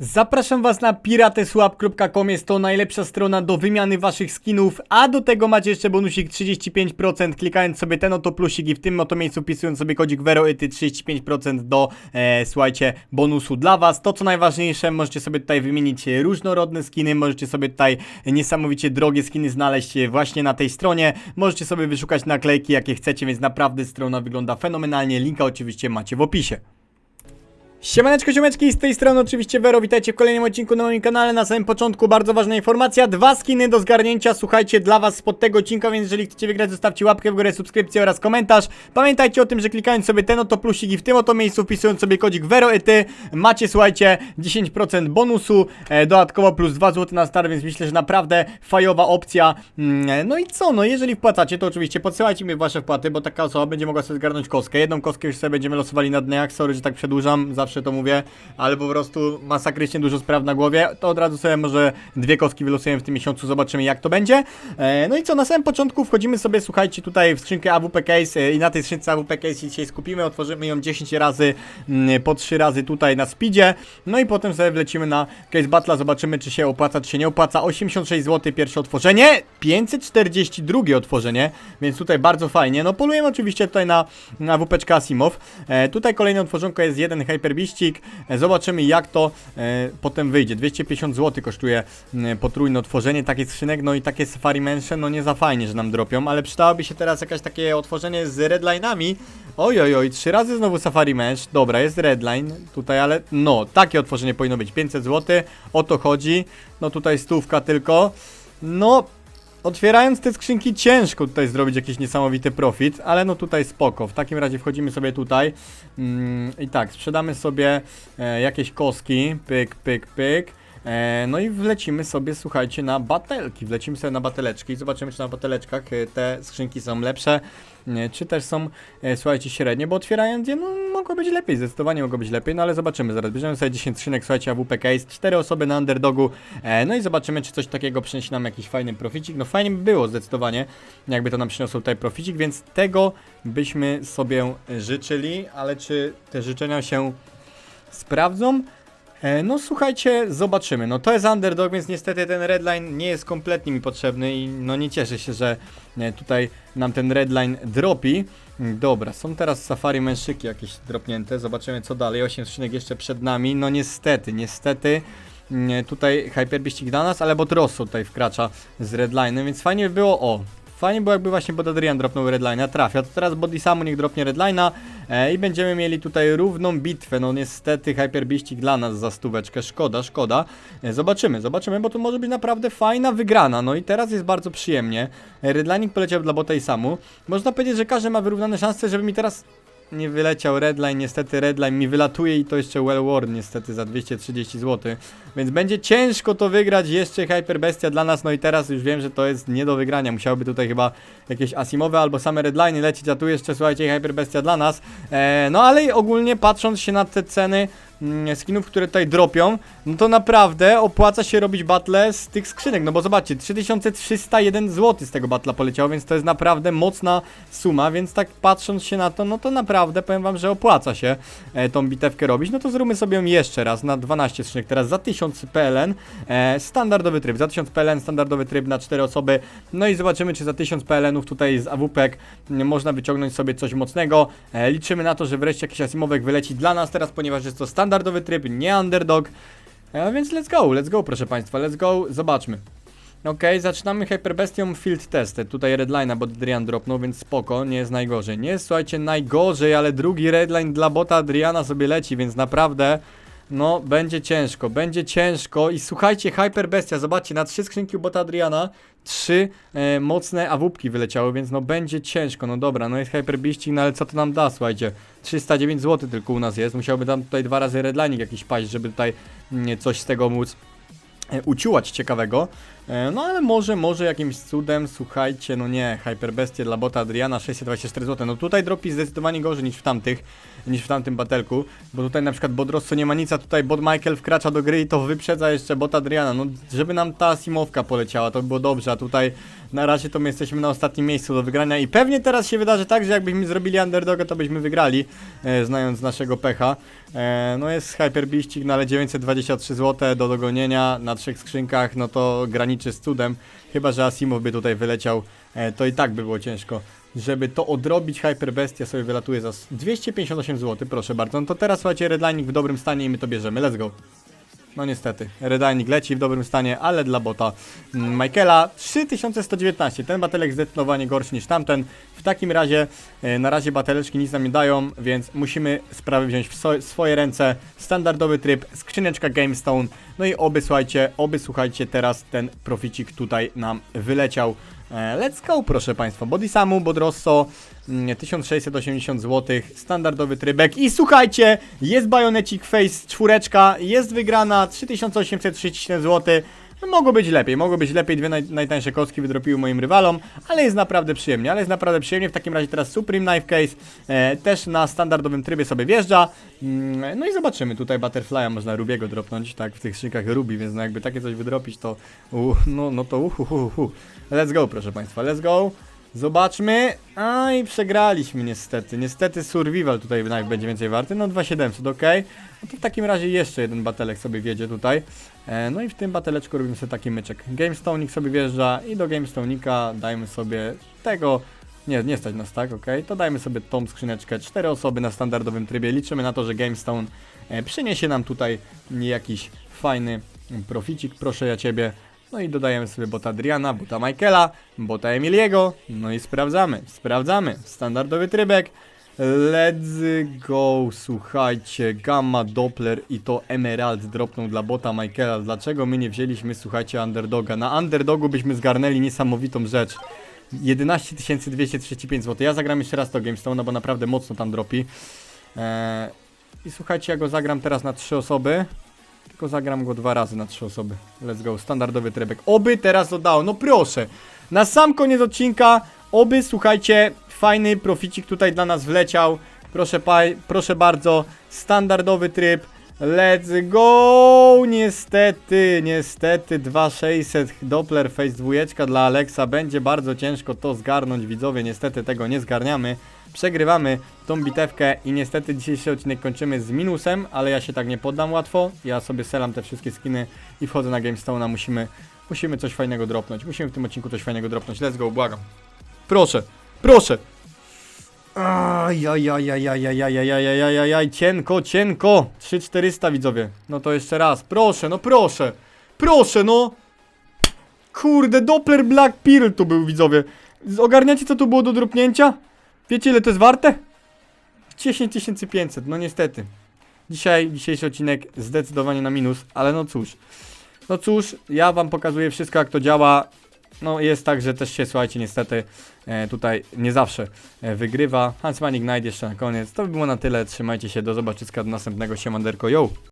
Zapraszam Was na pirateswap.com, jest to najlepsza strona do wymiany Waszych skinów, a do tego macie jeszcze bonusik 35%, klikając sobie ten oto plusik i w tym oto miejscu wpisując sobie kodzik VeroIty 35% do, e, słuchajcie, bonusu dla Was. To co najważniejsze, możecie sobie tutaj wymienić różnorodne skiny, możecie sobie tutaj niesamowicie drogie skiny znaleźć właśnie na tej stronie, możecie sobie wyszukać naklejki jakie chcecie, więc naprawdę strona wygląda fenomenalnie, linka oczywiście macie w opisie. Siemaneczko, siomeczki, z tej strony oczywiście Vero, witajcie w kolejnym odcinku na moim kanale. Na samym początku bardzo ważna informacja, dwa skiny do zgarnięcia, słuchajcie, dla was spod tego odcinka, więc jeżeli chcecie wygrać, zostawcie łapkę w górę, subskrypcję oraz komentarz. Pamiętajcie o tym, że klikając sobie ten oto plusik i w tym oto miejscu wpisując sobie kodzik VeroEty, macie, słuchajcie, 10% bonusu, e, dodatkowo plus 2 zł na start, więc myślę, że naprawdę fajowa opcja. Mm, no i co, no jeżeli wpłacacie, to oczywiście podsyłajcie mi wasze wpłaty, bo taka osoba będzie mogła sobie zgarnąć kostkę. Jedną kostkę już sobie będziemy losowali na dniach, sorry, że tak przedłużam, zawsze to mówię, ale po prostu masakrycznie dużo spraw na głowie, to od razu sobie może dwie kostki wylosujemy w tym miesiącu, zobaczymy jak to będzie. E, no i co, na samym początku wchodzimy sobie, słuchajcie, tutaj w skrzynkę AWP Case e, i na tej skrzynce AWP Case dzisiaj skupimy, otworzymy ją 10 razy, mm, po 3 razy tutaj na speedzie, no i potem sobie wlecimy na Case Battle, zobaczymy czy się opłaca, czy się nie opłaca. 86 zł pierwsze otworzenie, 542 otworzenie, więc tutaj bardzo fajnie. No polujemy oczywiście tutaj na, na WP Asimow. E, tutaj kolejne otworzonko jest jeden Hyperbiścik. E, zobaczymy jak to e, potem wyjdzie. 250 zł kosztuje m, potrójne otworzenie takich skrzynek, no i takie Safari Mansion, no nie za fajnie, że nam dropią, ale przydałoby się teraz jakieś takie otworzenie z redline'ami. Oj, oj, oj, trzy razy znowu Safari Mesh. Dobra, jest redline tutaj, ale no, takie otworzenie powinno być. 500 zł, o to chodzi. No tutaj stówka tylko. No, Otwierając te skrzynki ciężko tutaj zrobić jakiś niesamowity profit, ale no tutaj spoko. W takim razie wchodzimy sobie tutaj mm, i tak, sprzedamy sobie e, jakieś koski, pyk, pyk, pyk. E, no i wlecimy sobie, słuchajcie, na batelki. Wlecimy sobie na bateleczki i zobaczymy, czy na bateleczkach e, te skrzynki są lepsze, e, czy też są, słuchajcie, średnie, bo otwierając je, no mogło być lepiej, zdecydowanie mogło być lepiej, no ale zobaczymy zaraz. Bierzemy sobie 10 skrzynek, słuchajcie, AWP Case, 4 osoby na underdogu, no i zobaczymy, czy coś takiego przyniesie nam jakiś fajny proficik. No fajnie by było zdecydowanie, jakby to nam przyniosło tutaj proficik, więc tego byśmy sobie życzyli, ale czy te życzenia się sprawdzą? E, No słuchajcie, zobaczymy. No to jest underdog, więc niestety ten redline nie jest kompletnie mi potrzebny i no nie cieszę się, że e, tutaj nam ten redline dropi. Mm, Dobra, są teraz safari męszyki jakieś dropnięte, zobaczymy co dalej. 8 skrzynek jeszcze przed nami. No niestety, niestety mm, tutaj Hyperbiścik dla nas, ale Botrosso tutaj wkracza z redline'em, więc fajnie by było, o, Fajnie było jakby właśnie Bod Adrian dropnął Redline'a, trafia, to teraz Body Samu niech dropnie Redline'a e, i będziemy mieli tutaj równą bitwę, no niestety Hyperbiścik dla nas za stóweczkę, szkoda, szkoda. E, zobaczymy, zobaczymy, bo to może być naprawdę fajna wygrana, no i teraz jest bardzo przyjemnie. E, Redline'ik poleciał dla Bota i Samu. Można powiedzieć, że każdy ma wyrównane szanse, żeby mi teraz nie wyleciał Redline, niestety Redline mi wylatuje i to jeszcze Well Worn niestety za 230 zł, więc będzie ciężko to wygrać, jeszcze Hyper Bestia dla nas, no i teraz już wiem, że to jest nie do wygrania, musiałoby tutaj chyba jakieś Asimowe albo same Redline lecieć, a tu jeszcze słuchajcie Hyper Bestia dla nas, e, no ale ogólnie patrząc się na te ceny skinów, które tutaj dropią, no to naprawdę opłaca się robić battle z tych skrzynek, no bo zobaczcie, 3301 zł z tego battla poleciało, więc to jest naprawdę mocna suma, więc tak patrząc się na to, no to naprawdę powiem wam, że opłaca się e, tą bitewkę robić, no to zróbmy sobie ją jeszcze raz na 12 skrzynek, teraz za 1000 PLN, e, standardowy tryb, za 1000 PLN standardowy tryb na 4 osoby, no i zobaczymy, czy za 1000 PLN-ów tutaj z AWP mm, można wyciągnąć sobie coś mocnego, e, liczymy na to, że wreszcie jakiś asimowek wyleci dla nas teraz, ponieważ jest to standardowy tryb, nie underdog, e, więc let's go, let's go proszę Państwa, let's go, zobaczmy. Okej, zaczynamy Hyperbestią Field Tested. Tutaj redline'a, bo Adrian dropnął, więc spoko, nie jest najgorzej. Nie jest, słuchajcie, najgorzej, ale drugi redline dla bota Adriana sobie leci, więc naprawdę, no, będzie ciężko, będzie ciężko. I słuchajcie, Hyperbestia, zobaczcie, na trzy skrzynki u bota Adriana, trzy e, mocne awupki wyleciały, więc no będzie ciężko. No dobra, no jest Hyperbiścik, no ale co to nam da, słuchajcie? 309 zł tylko u nas jest, musiałby tam tutaj dwa razy redlining jakiś paść, żeby tutaj mm, coś z tego móc e, uciułać ciekawego. E, No ale może, może jakimś cudem, słuchajcie, no nie, Hyperbestie dla bota Adriana 624 zł. No tutaj dropi zdecydowanie gorzej niż w tamtych, niż w tamtym batelku, bo tutaj na przykład bot Rosso nie ma nic, a tutaj bot Michael wkracza do gry i to wyprzedza jeszcze bot Adriana. No żeby nam ta simowka poleciała, to by było dobrze, a tutaj na razie to my jesteśmy na ostatnim miejscu do wygrania i pewnie teraz się wydarzy tak, że jakbyśmy zrobili underdoga, to byśmy wygrali, e, znając naszego pecha. E, no jest Hyperbiścik, no ale 923 zł do dogonienia na trzech skrzynkach, no to graniczy z cudem. Chyba, że Asimow by tutaj wyleciał, e, to i tak by było ciężko. Żeby to odrobić, Hyperbestia sobie wylatuje za s- 258 zł, proszę bardzo. No to teraz słuchajcie, Redlining w dobrym stanie i my to bierzemy, let's go. No niestety, Redlining leci w dobrym stanie, ale dla bota mm, Michaela 3119. Ten batelek zdecydowanie gorszy niż tamten. W takim razie, e, na razie bateleczki nic nam nie dają, więc musimy sprawy wziąć w swoje ręce. Standardowy tryb, skrzyneczka GameStone. No i oby słuchajcie, oby słuchajcie, teraz ten proficik tutaj nam wyleciał. E, Let's go, proszę Państwa. Body Samu, Bodrosso, mm, 1680 zł, standardowy trybek. I słuchajcie, jest Bionecik Face czwóreczka, jest wygrana 3837 zł. No, mogło być lepiej, mogło być lepiej, dwie naj, najtańsze kostki wydropiły moim rywalom, ale jest naprawdę przyjemnie, ale jest naprawdę przyjemnie, w takim razie teraz Supreme Knife Case e, też na standardowym trybie sobie wjeżdża, mm, no i zobaczymy, tutaj Butterfly'a można Rubiego dropnąć, tak, w tych szynkach Ruby, więc no jakby takie coś wydropić, to uh, no, no to uhu, uhu, uhu. let's go proszę Państwa, let's go, Zobaczmy. A i przegraliśmy niestety. Niestety survival tutaj będzie więcej warty. No 2700, ok. No to w takim razie jeszcze jeden batelek sobie wjedzie tutaj. E, no i w tym bateleczku robimy sobie taki myczek. GameStone'ik sobie wjeżdża i do GameStone'ika dajmy sobie tego. Nie, nie stać nas tak, ok. To dajmy sobie tą skrzyneczkę. Cztery osoby na standardowym trybie. Liczymy na to, że GameStone e, przyniesie nam tutaj jakiś fajny proficik. Proszę ja ciebie. No i dodajemy sobie bota Adriana, bota Michaela, bota Emiliego. No i sprawdzamy, sprawdzamy. Standardowy trybek. Let's go, słuchajcie, Gamma, Doppler i to Emerald dropną dla bota Michaela. Dlaczego my nie wzięliśmy, słuchajcie, Underdoga? Na Underdogu byśmy zgarnęli niesamowitą rzecz. 11 235 zł. Ja zagram jeszcze raz to GameStone, bo naprawdę mocno tam dropi. Eee, I słuchajcie, ja go zagram teraz na trzy osoby. Tylko zagram go dwa razy na trzy osoby. Let's go, standardowy trybek. Oby teraz dodało, no proszę. Na sam koniec odcinka, oby, słuchajcie, fajny proficik tutaj dla nas wleciał. Proszę, proszę bardzo, standardowy tryb. Let's go! Niestety, niestety 2600 Doppler Face dwójeczka dla Alexa. Będzie bardzo ciężko to zgarnąć, widzowie. Niestety tego nie zgarniamy. Przegrywamy tą bitewkę i niestety dzisiejszy odcinek kończymy z minusem, ale ja się tak nie poddam łatwo. Ja sobie selam te wszystkie skiny i wchodzę na GameStone'a. Musimy, musimy coś fajnego dropnąć. Musimy w tym odcinku coś fajnego dropnąć. Let's go, błagam. Proszę, proszę. Ajajajajajajajajajajajaj, cienko, cienko. 3400 widzowie. No to jeszcze raz. Proszę, no proszę. Proszę, no. Kurde, Doppler Black Pearl tu był widzowie. Ogarniacie co tu było do dropnięcia? Wiecie ile to jest warte? 10500, no niestety. Dzisiaj, dzisiejszy odcinek zdecydowanie na minus, ale no cóż. No cóż, ja wam pokazuję wszystko jak to działa. No jest tak, że też się, słuchajcie, niestety e, tutaj nie zawsze e, wygrywa. Hansman Ignite jeszcze na koniec. To by było na tyle, trzymajcie się, do zobaczyska do następnego, siemanderko, yo!